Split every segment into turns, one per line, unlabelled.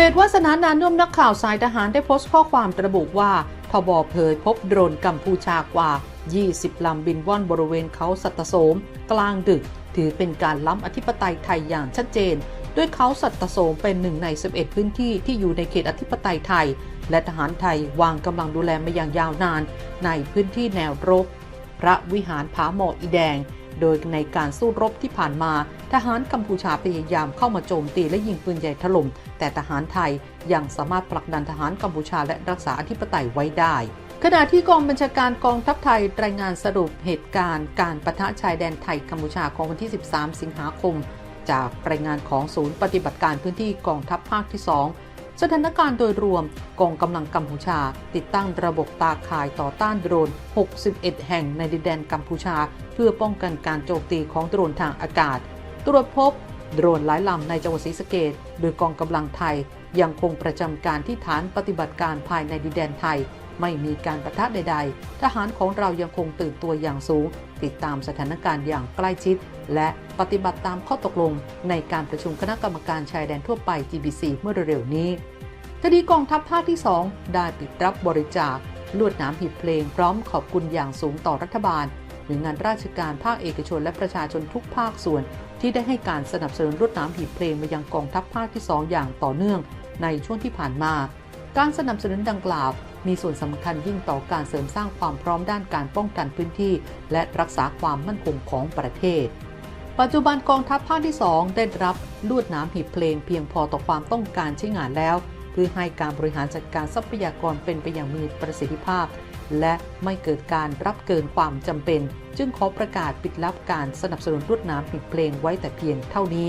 เพจวาสนานานุ่มนักข่าวสายทหารได้โพสต์ข้อความระบุว่าทบเผยพบโดรนกัมพูชากว่า 20 ลำบินว่อนบริเวณเขาสัตโสม กลางดึก ถือเป็นการล้ำอธิปไตยไทยอย่างชัดเจน ด้วยเขาสัตโสมเป็นหนึ่งใน 11 พื้นที่ที่อยู่ในเขตอธิปไตยไทย และทหารไทยวางกำลังดูแลมาอย่างยาวนาน ในพื้นที่แนวรบ พระวิหารผาหมออีแดง โดยในการสู้รบที่ผ่านมา ทหารกัมพูชาพยายามเข้ามาโจมตีและยิงปืนใหญ่ถล่ม แต่ทหารไทยยังสามารถผลักดันทหารกัมพูชาและรักษาอธิปไตยไว้ได้ขณะที่กองบัญชาการกองทัพไทยรายงานสรุปเหตุการณ์การประทะชายแดนไทยกัมพูชาของวันที่ 13 สิงหาคม จากรายงานของศูนย์ปฏิบัติการพื้นที่กองทัพภาคที่ 2 สถานการณ์โดยรวมกองกำลังกัมพูชา ติดตั้งระบบตาข่ายต่อต้านโดรน 61 แห่งในดินแดนกัมพูชา เพื่อป้องกันการโจมตีของโดรนทางอากาศ ตรวจพบโดรนหลายลำในจังหวัดศรีสะเกดโดยกองกำลังไทย ยังคงประจำการที่ฐานปฏิบัติการภายในดินแดนไทย ไม่มีการประทะใด ๆ ทหารของเรายังคงตื่นตัวอย่างสูง ติดตามสถานการณ์อย่างใกล้ชิด และปฏิบัติตามข้อตกลง ในการประชุมคณะกรรมการชายแดนทั่วไป GBC เมื่อเร็วๆนี้คดีกองทัพภาคที่ 2 ได้ปิดรับบริจาคลวดหนามหีบเพลงพร้อมขอบคุณอย่างสูงต่อรัฐบาล หน่วยงานราชการภาคเอกชนและประชาชนทุกภาคส่วน ที่ได้ให้การสนับสนุนลวดนามหีบเพลงมายังกองทัพภาคที่ 2 อย่างต่อเนื่องในช่วงที่ผ่านมา การสนับสนุนดังกล่าว มีส่วนสำคัญยิ่งต่อการเสริมสร้างความพร้อมด้านการป้องกันพื้นที่ และรักษาความมั่นคงของประเทศ ปัจจุบันกองทัพภาคที่ 2 ได้รับลวดน้ำหีบเพลงเพียงพอต่อความต้องการใช้งานแล้ว เพื่อให้การบริหารจัดการทรัพยากรเป็นไปอย่างมีประสิทธิภาพ และไม่เกิดการรับเกินความจำเป็น จึงขอประกาศปิดรับการสนับสนุนลวดน้ำหีบเพลงไว้แต่เพียงเท่านี้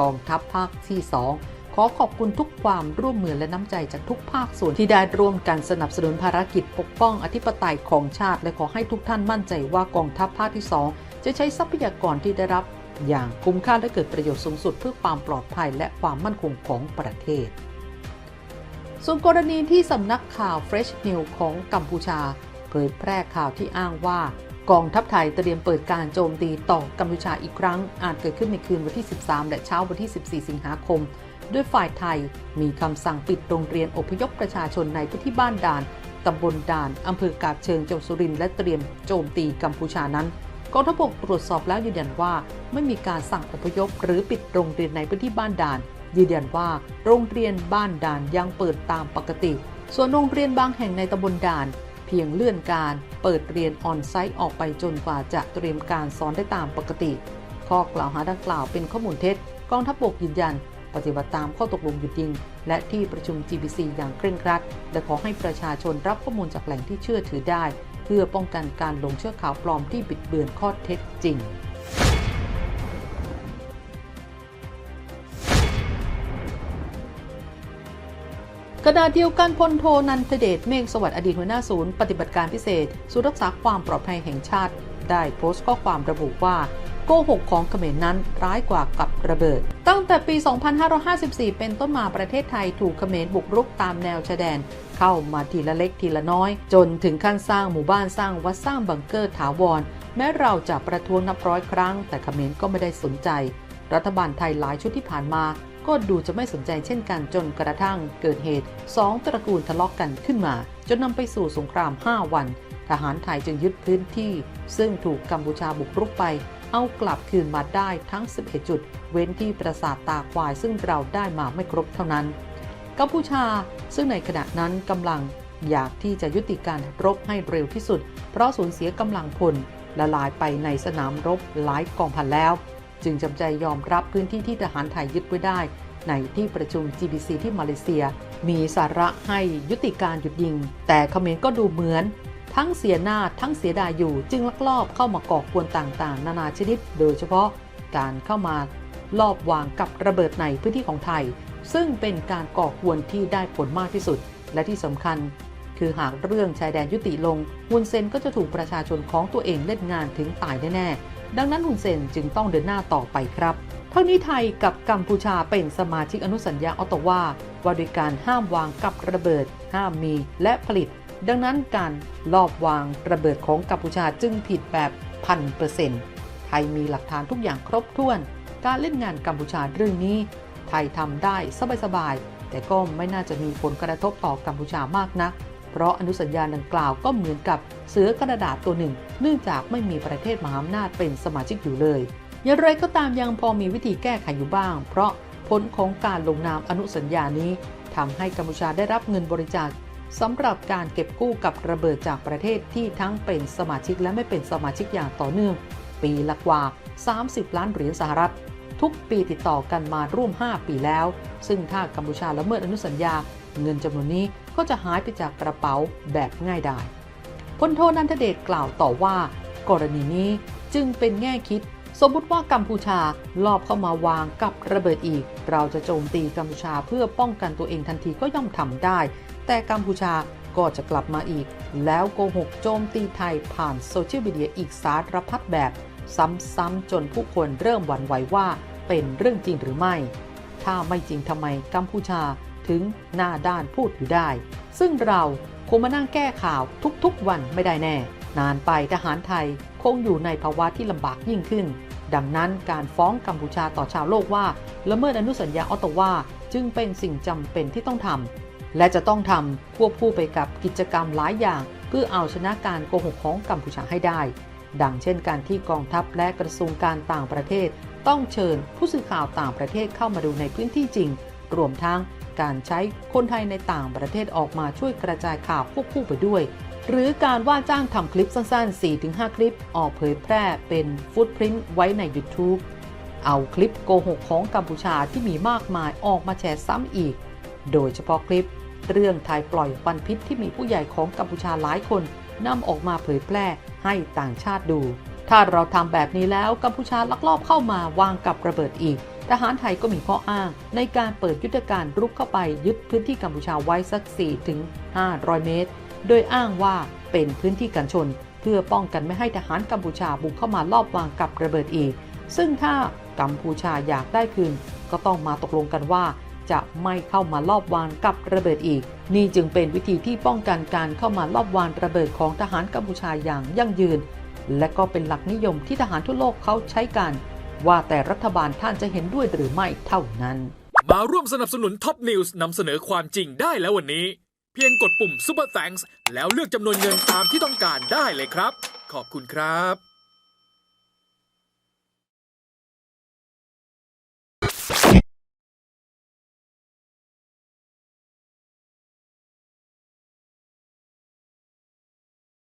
กองทัพภาคที่ 2ขอขอบคุณทุกความร่วมมือและน้ำใจจากทุกภาคส่วนที่ได้ร่วมกันสนับสนุนภารกิจปกป้องอธิปไตยของชาติ และขอให้ทุกท่านมั่นใจว่ากองทัพภาคที่ 2 จะใช้ทรัพยากรที่ได้รับ อย่างคุ้มค่าและเกิดประโยชน์สูงสุดเพื่อความปลอดภัยและความมั่นคงของประเทศ ส่วนกรณีที่สำนักข่าว Fresh News ของกัมพูชา เผยแพร่ข่าวที่อ้างว่ากองทัพไทยเตรียมเปิดการโจมตีต่อกัมพูชาอีกครั้ง อาจเกิดขึ้นในคืนวันที่ 13 และเช้าวันที่ 14 สิงหาคม ด้วยฝ่ายไทยมีคำสั่งปิดโรงเรียนอพยพประชาชนในพื้นที่บ้านด่านตำบลด่านอำเภอกาบเชิงจังหวัดสุรินทร์และเตรียมโจมตีกัมพูชานั้นกองทัพบกตรวจสอบแล้วยืนยันว่า ไม่มีการสั่งอพยพหรือปิดโรงเรียนในพื้นที่บ้านด่าน ยืนยันว่าโรงเรียนบ้านด่านยังเปิดตามปกติ ส่วนโรงเรียนบางแห่งในตำบลด่าน เพียงเลื่อนการเปิดเรียนออนไซต์ออกไปจนกว่าจะเตรียมการสอนได้ตามปกติ ข้อกล่าวหาดังกล่าวเป็นข้อมูลเท็จ กองทัพบกยืนยัน ปฏิบัติตามข้อตกลงหยุดยิง และที่ประชุม GBC อย่างเคร่งครัด และขอให้ประชาชนรับข้อมูลจากแหล่งที่เชื่อถือได้ เพื่อป้องกันการหลงเชื่อข่าวปลอมที่บิดเบือนข้อเท็จจริง กระเดียวกันพลโทนันทเดชเมฆสวัสดิ์อดีตหัวหน้าศูนย์ปฏิบัติการพิเศษศูนย์รักษาความปลอดภัยแห่งชาติ ได้โพสต์ข้อความระบุว่าโกหกของเขมรนั้นร้ายกว่ากับระเบิด ตั้งแต่ปี 2554 เป็นต้นมาประเทศไทยถูกเขมรบุกรุกตามแนวชายแดน เข้ามาทีละเล็กทีละน้อย จนถึงขั้นสร้างหมู่บ้านสร้างวัดสร้างบังเกอร์ถาวร แม้เราจะประท้วงนับร้อยครั้ง แต่เขมรก็ไม่ได้สนใจ รัฐบาลไทยหลายชุดที่ผ่านมา ก็ดูจะไม่สนใจเช่นกันจนกระทั่งเกิดเหตุ2ตระกูลทะเลาะกกันขึ้นมา จนนำไปสู่สงคราม 5 วัน ทหารไทยจึงยึดพื้นที่ ซึ่งถูกกัมพูชาบุกรุกไป เอากลับคืนมาได้ทั้ง 11 จุด เว้นที่ปราสาทตาควายซึ่งเราได้มาไม่ครบเท่านั้น กัมพูชาซึ่งในขณะนั้นกำลังอยากที่จะยุติการรบให้เร็วที่สุด เพราะสูญเสียกำลังพลละลายไปในสนามรบหลายกองพันแล้ว จึงจำใจยอมรับพื้นที่ที่ทหารไทยยึดไว้ได้ ในที่ประชุม GBC ที่มาเลเซีย มีสาระให้ยุติการหยุดยิง แต่เขมรก็ดูเหมือน ทั้งเสียหน้าทั้งเสียดายอยู่ จึงลักลอบเข้ามาก่อกวนต่างๆ นานาชนิด โดยเฉพาะการเข้ามาลอบวางกับระเบิดในพื้นที่ของไทย ซึ่งเป็นการก่อกวนที่ได้ผลมากที่สุด และที่สำคัญ คือหากเรื่องชายแดนยุติลงฮุนเซนก็จะถูกประชาชนของตัวเองเล่นงานถึงตายแน่ๆ ดังนั้นฮุนเซนจึงต้องเดินหน้าต่อไปครับทั้งนี้ไทยกับกัมพูชาเป็นสมาชิกอนุสัญญาออตตาวาว่าโดยการห้ามวางกับระเบิด ห้ามมีและผลิต ดังนั้นการลอบวางระเบิดของกัมพูชาจึงผิดแบบพันเปอร์เซ็นต์ไทยมีหลักฐานทุกอย่างครบถ้วน การเล่นงานกัมพูชาเรื่องนี้ ไทยทำได้สบายๆแต่ก็ไม่น่าจะมีผลกระทบต่อกัมพูชามากนัก เพราะอนุสัญญาดังกล่าวก็เหมือนกับเสือกระดาษตัวหนึ่ง เนื่องจากไม่มีประเทศมหาอำนาจเป็นสมาชิกอยู่เลย อย่างไรก็ตามยังพอมีวิธีแก้ไขอยู่บ้าง เพราะผลของการลงนามอนุสัญญานี้ทำให้กัมพูชาได้รับเงินบริจาคสำหรับการเก็บกู้กับระเบิดจากประเทศที่ทั้งเป็นสมาชิกและไม่เป็นสมาชิกอย่างต่อเนื่อง ปีละกว่า 30 ล้านเหรียญสหรัฐ ทุกปีติดต่อกันมาร่วม 5 ปีแล้ว ซึ่งถ้ากัมพูชาละเมิดอนุสัญญา เงินจำนวนนี้ ก็จะหายไปจากกระเป๋าแบบง่ายดายพลโทนันทเดชกล่าวต่อว่า กรณีนี้จึงเป็นแง่คิด สมมติว่ากัมพูชาลอบเข้ามาวางกับระเบิดอีก เราจะโจมตีกัมพูชาเพื่อป้องกันตัวเองทันทีก็ย่อมทำได้ แต่กัมพูชาก็จะกลับมาอีก แล้วโกหกโจมตีไทยผ่านโซเชียลมีเดียอีกสารพัดแบบ ซ้ำๆจนผู้คนเริ่มหวั่นไหวว่าเป็นเรื่องจริงหรือไม่ ถ้าไม่จริงทำไมกัมพูชา ถึงหน้าด้านพูดอยู่ได้ ซึ่งเราคงมานั่งแก้ข่าวทุกๆวันไม่ได้แน่ นานไปทหารไทยคงอยู่ในภาวะที่ลำบากยิ่งขึ้น ดังนั้นการฟ้องกัมพูชาต่อชาวโลกว่าละเมิดอนุสัญญาออตตาวาจึงเป็นสิ่งจำเป็นที่ต้องทำและจะต้องทำควบคู่ไปกับกิจกรรมหลายอย่าง เพื่อเอาชนะการโกหกของกัมพูชาให้ได้ ดังเช่นการที่กองทัพและกระทรวงการต่างประเทศ ต้องเชิญผู้สื่อข่าวต่างประเทศเข้ามาดูในพื้นที่จริง รวมทั้ง การใช้คนไทยในต่างประเทศออกมาช่วยกระจายข่าวควบคู่ไปด้วย หรือการว่าจ้างทำคลิปสั้นๆ 4-5 คลิปออกเผยแพร่เป็นฟุตพริ้นไว้ใน YouTube เอาคลิปโกหกของกัมพูชาที่มีมากมายออกมาแชร์ซ้ำอีก โดยเฉพาะคลิป เรื่องไทยปล่อยควันพิษที่มีผู้ใหญ่ของกัมพูชาหลายคนนำออกมาเผยแพร่ให้ต่างชาติดู ถ้าเราทำแบบนี้แล้วกัมพูชาลักลอบเข้ามาวางกับระเบิดอีก ทหารไทยก็มีข้ออ้าง ในการเปิดยุทธการรุกเข้าไปยึดพื้นที่กัมพูชาไว้สัก4ถึง500 เมตร โดยอ้างว่าเป็นพื้นที่กันชน เพื่อป้องกันไม่ให้ทหารกัมพูชาบุกเข้ามาลอบวางกับระเบิดอีก ซึ่งถ้ากัมพูชาอยากได้คืน ก็ต้องมาตกลงกันว่า จะไม่เข้ามาลอบวางกับระเบิดอีก นี่จึงเป็นวิธีที่ป้องกันการเข้ามาลอบวางระเบิดของทหารกัมพูชาอย่างยั่งยืน และก็เป็นหลักนิยมที่ทหารทั่วโลกเขาใช้กัน ว่าแต่รัฐบาลท่านจะเห็นด้วยหรือไม่เท่านั้น
มาร่วมสนับสนุนท็อปนิวส์นำเสนอความจริงได้แล้ววันนี้ เพียงกดปุ่ม Super Thanks แล้วเลือกจำนวนเงินตามที่ต้องการได้เลยครับ ขอบคุณครับ